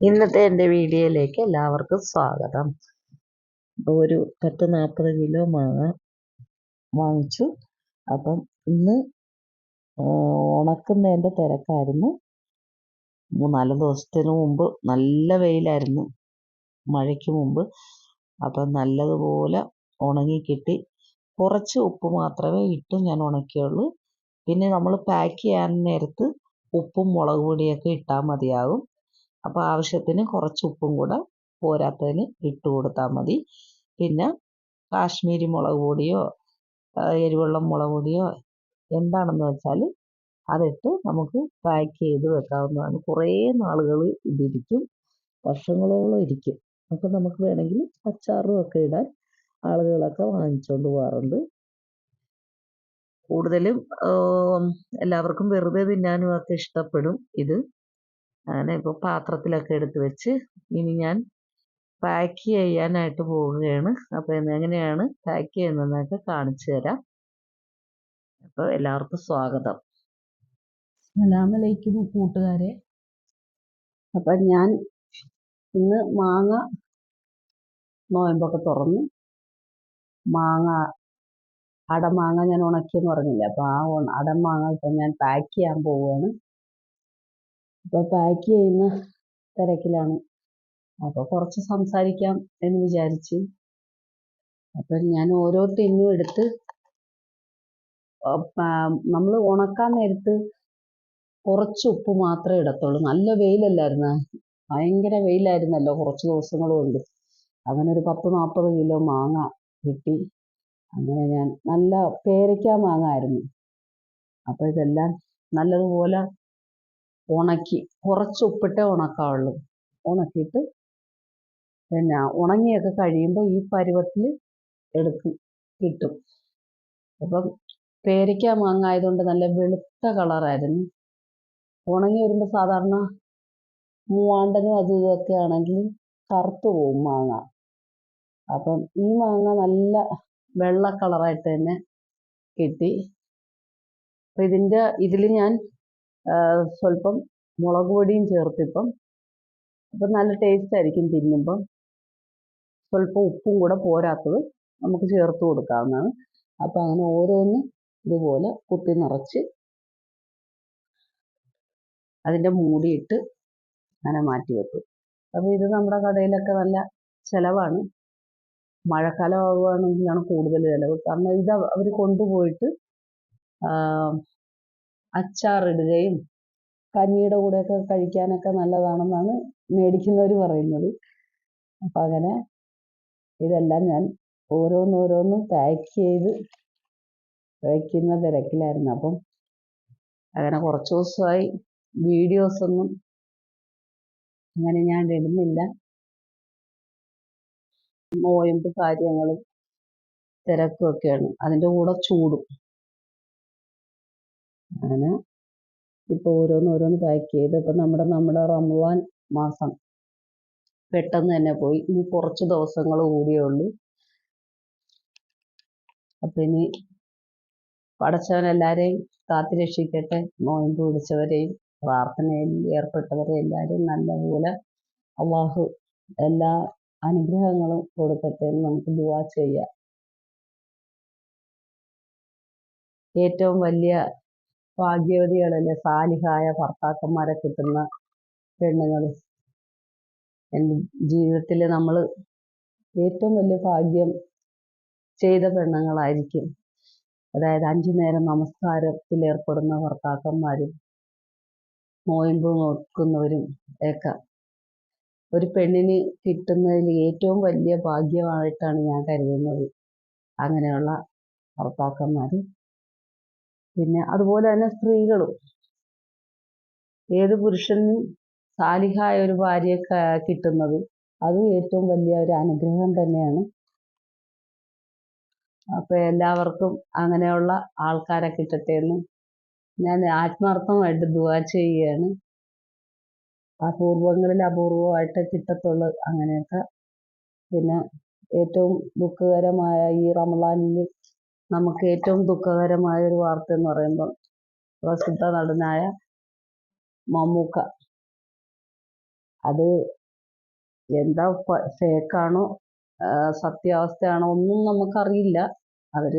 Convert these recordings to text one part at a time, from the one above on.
ഇന്നത്തെ എന്റെ വീഡിയോയിലേക്ക് എല്ലാവർക്കും സ്വാഗതം. ഒരു പത്ത് നാൽപ്പത് കിലോ മാങ്ങ വാങ്ങിച്ചു. അപ്പം ഇന്ന് ഉണക്കുന്നതിന്റെ തിരക്കായിരുന്നു. മൂന്നാൽ ദിവസത്തിന് മുമ്പ് നല്ല വെയിലായിരുന്നു മഴയ്ക്ക് മുമ്പ്. അപ്പം നല്ലതുപോലെ ഉണങ്ങി കിട്ടി. കുറച്ച് ഉപ്പ് മാത്രമേ ഇട്ട് ഞാൻ ഉണക്കിയുള്ളൂ. പിന്നെ നമ്മൾ പാക്ക് ചെയ്യാൻ നേരത്ത് ഉപ്പും മുളക് പൊടിയൊക്കെ ഇട്ടാൽ മതിയാകും. അപ്പോൾ ആവശ്യത്തിന് കുറച്ച് ഉപ്പും കൂടെ പോരാത്തതിന് ഇട്ട് കൊടുത്താൽ മതി. പിന്നെ കാശ്മീരി മുളക് പൊടിയോ എരിവുള്ള മുളക് പൊടിയോ എന്താണെന്ന് വെച്ചാൽ അതിട്ട് നമുക്ക് പാക്ക് ചെയ്ത് വെക്കാവുന്നതാണ്. കുറേ നാളുകൾ ഇതിരിക്കും വർഷങ്ങളോളം ഇരിക്കും. അപ്പോൾ നമുക്ക് വേണമെങ്കിൽ അച്ചാറും ഒക്കെ ഇടാൻ ആളുകളൊക്കെ വാങ്ങിച്ചുകൊണ്ട് പോകാറുണ്ട് കൂടുതലും എല്ലാവർക്കും വെറുതെ തിന്നാനും ഒക്കെ ഇഷ്ടപ്പെടും ഇത്. അങ്ങനെ ഇപ്പോൾ പാത്രത്തിലൊക്കെ എടുത്ത് വെച്ച് ഇനി ഞാൻ പാക്ക് ചെയ്യാനായിട്ട് പോവുകയാണ്. അപ്പോൾ എങ്ങനെയാണ് പാക്ക് ചെയ്യുന്നതെന്നൊക്കെ കാണിച്ചു തരാം. അപ്പോൾ എല്ലാവർക്കും സ്വാഗതം. അലാമലൈക്കും കൂട്ടുകാരെ. അപ്പം ഞാൻ ഇന്ന് മാങ്ങ നോയമ്പൊക്കെ തുറന്ന്. മാങ്ങ അടമാങ്ങ ഞാൻ ഉണക്കിയെന്ന് പറഞ്ഞില്ല? അപ്പോൾ ആ അടമാങ്ങ ഇപ്പം ഞാൻ പാക്ക് ചെയ്യാൻ പോവുകയാണ്. അപ്പോൾ പാക്ക് ചെയ്യുന്ന തിരക്കിലാണ്. അപ്പോൾ കുറച്ച് സംസാരിക്കാം എന്ന് വിചാരിച്ച്. അപ്പം ഞാൻ ഓരോ ടിന്നും എടുത്ത് നമ്മൾ ഉണക്കാൻ നേരത്ത് കുറച്ച് ഉപ്പ് മാത്രമേ ഇടത്തുള്ളൂ. നല്ല വെയിലല്ലായിരുന്നു? ഭയങ്കര വെയിലായിരുന്നല്ലോ കുറച്ച് ദിവസങ്ങൾ കൊണ്ട്. അങ്ങനെ ഒരു പത്ത് നാൽപ്പത് കിലോ മാങ്ങ കിട്ടി. അങ്ങനെ ഞാൻ നല്ല പേരയ്ക്ക മാങ്ങ ആയിരുന്നു. അപ്പോൾ ഇതെല്ലാം നല്ലതുപോലെ ഉണക്കി കുറച്ച് ഉപ്പിട്ടേ ഉണക്കാവുള്ളൂ. ഉണക്കിയിട്ട് പിന്നെ ഉണങ്ങിയൊക്കെ കഴിയുമ്പോൾ ഈ പരുവത്തിൽ എടുക്കും കിട്ടും. അപ്പം പേരയ്ക്ക മാങ്ങ ആയതുകൊണ്ട് നല്ല വെളുത്ത കളറായിരുന്നു. ഉണങ്ങി വരുമ്പോൾ സാധാരണ മൂവാണ്ടനും അതും ഇതൊക്കെ ആണെങ്കിൽ കറുത്തു പോവും മാങ്ങ. അപ്പം ഈ മാങ്ങ നല്ല വെള്ള കളറായിട്ട് തന്നെ കിട്ടി. അപ്പം ഇതിന്റെ ഇതിൽ ഞാൻ സ്വല്പം മുളക് പൊടിയും ചേർത്തിപ്പം അപ്പം നല്ല ടേസ്റ്റ് ആയിരിക്കും തിന്നുമ്പം. സ്വല്പം ഉപ്പും കൂടെ പോരാത്തത് നമുക്ക് ചേർത്ത് കൊടുക്കാവുന്നതാണ്. അപ്പം അങ്ങനെ ഓരോന്ന് ഇതുപോലെ കുത്തി നിറച്ച് അതിന്റെ മൂടിയിട്ട് അങ്ങനെ മാറ്റി വെക്കും. അപ്പോൾ ഇത് നമ്മുടെ കടയിലൊക്കെ നല്ല ചിലവാണ്. മഴക്കാലം ആവുകയാണെങ്കിലാണ് കൂടുതൽ ചിലവ്. കാരണം ഇത് അവർ കൊണ്ടുപോയിട്ട് അച്ചാറിടുകയും കഞ്ഞിയുടെ കൂടെയൊക്കെ കഴിക്കാനൊക്കെ നല്ലതാണെന്നാണ് മേടിക്കുന്നവർ പറയുന്നത്. അപ്പം അങ്ങനെ ഇതെല്ലാം ഞാൻ ഓരോന്നോരോന്ന് പാക്ക് ചെയ്ത് വയ്ക്കുന്ന തിരക്കിലായിരുന്നു. അപ്പം അങ്ങനെ കുറച്ച് ദിവസമായി വീഡിയോസൊന്നും അങ്ങനെ ഞാൻ ഇടുന്നില്ല. നോയമ്പ് കാര്യങ്ങളും തിരക്കുമൊക്കെയാണ്. അതിന്റെ കൂടെ ചൂടും. അങ്ങനെ ഇപ്പോൾ ഓരോന്ന് ഓരോന്ന് പാക്ക് ചെയ്ത് ഇപ്പം നമ്മുടെ നമ്മുടെ റംവാൻ മാസം പെട്ടെന്ന് തന്നെ പോയി. ഇനി കുറച്ച് ദിവസങ്ങൾ കൂടിയേ ഉള്ളൂ. അപ്പം ഇനി പടച്ചവൻ എല്ലാവരെയും കാത്തു രക്ഷിക്കട്ടെ. നോയമ്പ് പിടിച്ചവരെയും പ്രാർത്ഥനയിൽ ഏർപ്പെട്ടവരെ എല്ലാവരെയും നല്ലപോലെ അള്ളാഹു എല്ലാ അനുഗ്രഹങ്ങളും കൊടുക്കട്ടെ എന്ന് നമുക്ക് ദുവാ ചെയ്യാം. ഏറ്റവും വലിയ ഭാഗ്യവതികളല്ലേ സാലിഹായ ഭർത്താക്കന്മാരെ കിട്ടുന്ന പെണ്ണുങ്ങൾ എന്റെ ജീവിതത്തിൽ നമ്മൾ ഏറ്റവും വലിയ ഭാഗ്യം ചെയ്ത പെണ്ണുങ്ങളായിരിക്കും. അതായത് അഞ്ചു നേരം നമസ്കാരത്തിൽ ഏർപ്പെടുന്ന ഭർത്താക്കന്മാരും നോയമ്പ് നോക്കുന്നവരും ഒക്കെ. ഒരു പെണ്ണിന് കിട്ടുന്നതിൽ ഏറ്റവും വലിയ ഭാഗ്യമായിട്ടാണ് ഞാൻ കരുതുന്നത്. അങ്ങനെയുള്ള ഭർത്താക്കന്മാർ പിന്നെ അതുപോലെ തന്നെ സ്ത്രീകളും. ഏത് പുരുഷനും സാലിഹായ ഒരു ഭാര്യയെ കിട്ടുന്നത് അത് ഏറ്റവും വലിയ ഒരു അനുഗ്രഹം തന്നെയാണ്. അപ്പോൾ എല്ലാവർക്കും അങ്ങനെയുള്ള ആൾക്കാരെ കിട്ടട്ടെ എന്ന് ഞാൻ ആത്മാർത്ഥമായിട്ട് ദുവാ ചെയ്യുകയാണ്. അപൂർവങ്ങളിൽ അപൂർവമായിട്ട് കിട്ടത്തുള്ളൂ അങ്ങനെയൊക്കെ. പിന്നെ ഏറ്റവും ദുഃഖകരമായ ഈ റമദാനിൽ നമുക്ക് ഏറ്റവും ദുഃഖകരമായ ഒരു വാർത്ത എന്ന് പറയുമ്പോൾ പ്രസിദ്ധ നടനായ മമ്മൂക്ക. അത് എന്താ ഫേക്കാണോ സത്യാവസ്ഥയാണോ ഒന്നും നമുക്കറിയില്ല. അവർ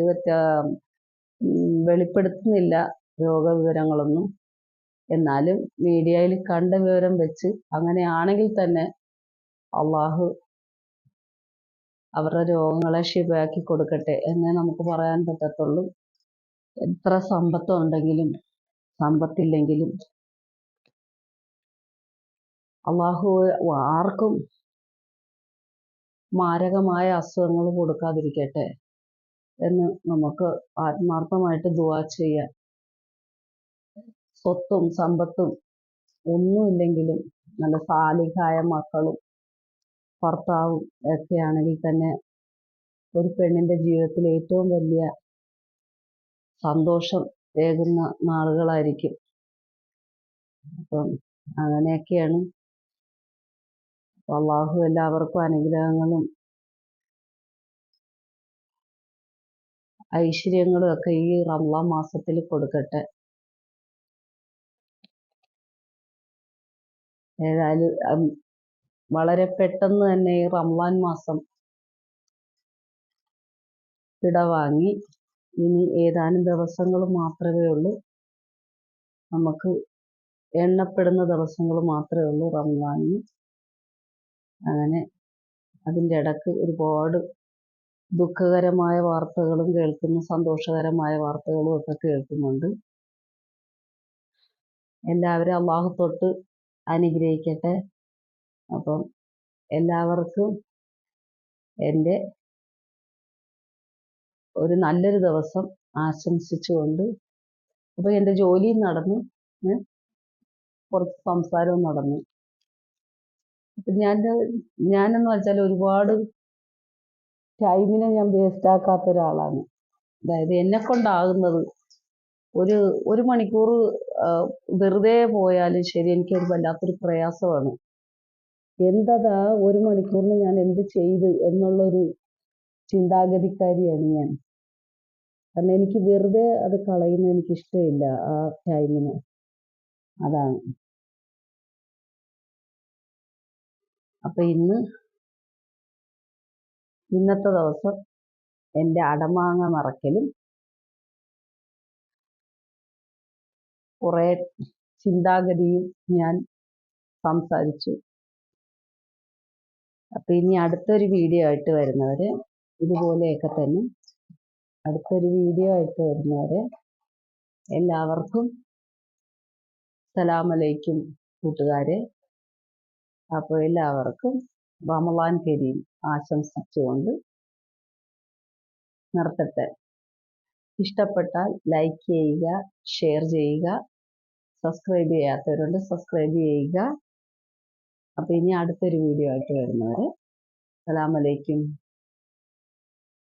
വെളിപ്പെടുത്തുന്നില്ല രോഗവിവരങ്ങളൊന്നും. എന്നാലും മീഡിയയിൽ കണ്ട വിവരം വെച്ച് അങ്ങനെയാണെങ്കിൽ തന്നെ അള്ളാഹു അവരുടെ രോഗങ്ങളെ ശിവയാക്കി കൊടുക്കട്ടെ എന്നേ നമുക്ക് പറയാൻ പറ്റത്തുള്ളൂ. എത്ര സമ്പത്തുണ്ടെങ്കിലും സമ്പത്തില്ലെങ്കിലും അള്ളാഹു ആർക്കും മാരകമായ അസുഖങ്ങൾ കൊടുക്കാതിരിക്കട്ടെ എന്ന് നമുക്ക് ആത്മാർത്ഥമായിട്ട് ദുവാ ചെയ്യാം. സ്വത്തും സമ്പത്തും ഒന്നുമില്ലെങ്കിലും നല്ല സാലിഹായ മക്കളും ഭർത്താവും ഒക്കെ ആണെങ്കിൽ തന്നെ ഒരു പെണ്ണിന്റെ ജീവിതത്തിൽ ഏറ്റവും വലിയ സന്തോഷം ഏകുന്ന നാളുകളായിരിക്കും. അപ്പം അങ്ങനെയൊക്കെയാണ്. അള്ളാഹു എല്ലാവർക്കും അനുഗ്രഹങ്ങളും ഐശ്വര്യങ്ങളും ഒക്കെ ഈ റംലാം മാസത്തിൽ കൊടുക്കട്ടെ. ഏതായാലും വളരെ പെട്ടെന്ന് തന്നെ ഈ റംലാൻ മാസം ഇടവാങ്ങി. ഇനി ഏതാനും ദിവസങ്ങൾ മാത്രമേ ഉള്ളൂ. നമുക്ക് എണ്ണപ്പെടുന്ന ദിവസങ്ങൾ മാത്രമേ ഉള്ളൂ റംലാനിന് അങ്ങനെ അതിന്റെ ഇടയ്ക്ക് ഒരുപാട് ദുഃഖകരമായ വാർത്തകളും കേൾക്കുന്നു സന്തോഷകരമായ വാർത്തകളും ഒക്കെ കേൾക്കുന്നുണ്ട്. എല്ലാവരും അള്ളാഹു തൊട്ട് അനുഗ്രഹിക്കട്ടെ. അപ്പം എല്ലാവർക്കും എന്റെ ഒരു നല്ലൊരു ദിവസം ആശംസിച്ചുകൊണ്ട് അപ്പോൾ എന്റെ ജോലിയും നടന്നു കുറച്ച് സംസാരവും നടന്നു. അപ്പം ഞാൻ ഞാനെന്ന് വെച്ചാൽ ഒരുപാട് ടൈമിനെ ഞാൻ വേസ്റ്റ് ആക്കാത്ത ഒരാളാണ്. അതായത് എന്നെ കൊണ്ടാകുന്നത് ഒരു ഒരു മണിക്കൂർ വെറുതെ പോയാലും ശരി എനിക്കൊരു വല്ലാത്തൊരു പ്രയാസമാണ്. എന്തതാ ഒരു മണിക്കൂറിന് ഞാൻ എന്ത് ചെയ്ത് എന്നുള്ളൊരു ചിന്താഗതിക്കാരിയാണ് ഞാൻ. കാരണം എനിക്ക് വെറുതെ അത് കളയുന്നത് എനിക്ക് ഇഷ്ടമില്ല ആ ടൈമിന്. അതാണ്. അപ്പം ഇന്ന് ഇന്നത്തെ ദിവസം എന്റെ അടമാങ്ങ മറക്കലും കുറേ ചിന്താഗതിയും ഞാൻ സംസാരിച്ചു. അപ്പം ഇനി അടുത്തൊരു വീഡിയോ ആയിട്ട് വരുന്നവർ ഇതുപോലെയൊക്കെ തന്നെ അടുത്തൊരു വീഡിയോ ആയിട്ട് വരുന്നവർ എല്ലാവർക്കും സലാമലൈക്കും കൂട്ടുകാരെ. അപ്പോൾ എല്ലാവർക്കും റമലാൻ കരീം ആശംസിച്ചുകൊണ്ട് നിർത്തട്ടെ. ഇഷ്ടപ്പെട്ടാൽ ലൈക്ക് ചെയ്യുക ഷെയർ ചെയ്യുക സബ്സ്ക്രൈബ് ചെയ്യാത്തവരുണ്ട് സബ്സ്ക്രൈബ് ചെയ്യുക. അപ്പോൾ ഇനി അടുത്തൊരു വീഡിയോ ആയിട്ട് വരുന്നവരെ അസ്സലാമലൈക്കും